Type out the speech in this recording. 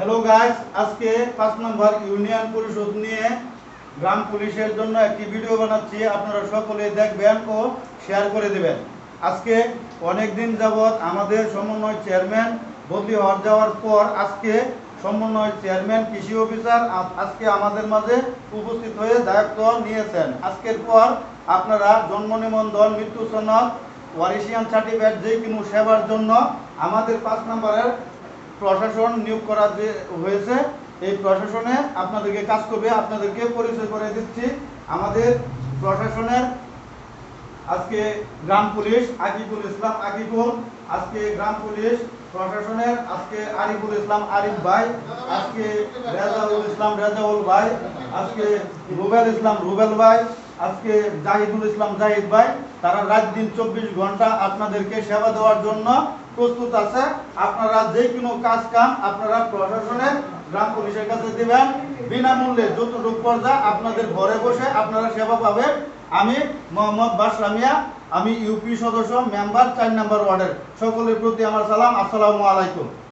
Hello guys আজকে পাঁচ নম্বর union পরিষদ নিয়ে গ্রাম পুলিশের জন্য একটি ভিডিও বানাচ্ছি। আপনারা সকলে দেখবেন ও শেয়ার করে দেবেন। আজকে অনেক দিন যাবৎ আমাদের সমন্বয় চেয়ারম্যান বদলি হওয়ার যাওয়ার পর আজকে সমন্বয় চেয়ারম্যান কৃষি অফিসার আজকে আমাদের মাঝে উপস্থিত হয়ে দায়িত্ব নিয়েছেন। আজকের পর আপনারা জন্ম নিবন্ধন, মৃত্যু সনদ, ওয়ারিশিয়ান সার্টিফিকেট যে কোনো সেবার জন্য আমাদের পাঁচ নম্বরের প্রশাসন নিয়োগ করা হয়েছে, এই প্রশাসনে আপনাদেরকে কাজ করবে, আপনাদেরকে পরিচয় করে দিচ্ছি। আমাদের প্রশাসনের আজকে গ্রাম পুলিশ, আকিবুল ইসলাম আকিবুল, আজকে গ্রাম পুলিশ, প্রশাসনের আজকে আরিফুল ইসলাম আরিফ ভাই, আজকে রেজাউল ইসলাম রেজাউল ভাই, আজকে রুবেল ইসলাম রুবেল ভাই আজকে জাহিদুল ইসলাম জাহিদ ভাই, তারা রাত দিন চব্বিশ ঘণ্টা আপনাদেরকে সেবা দেওয়ার জন্য প্রস্তুত আছে। আপনারা যে কোনো কাজ কাম আপনারা প্রশাসনের গ্রাম পুলিশের কাছে দিবেন। বিনামূল্যে যতটুকু পর্যায়ে আপনাদের ঘরে বসে আপনারা সেবা পাবেন। আমি মোহাম্মদ বাসলামিয়া আমি ইউপি সদস্য, মেম্বার, চার নম্বর ওয়ার্ডের। সকলের প্রতি আমার সালাম। আসসালামু আলাইকুম।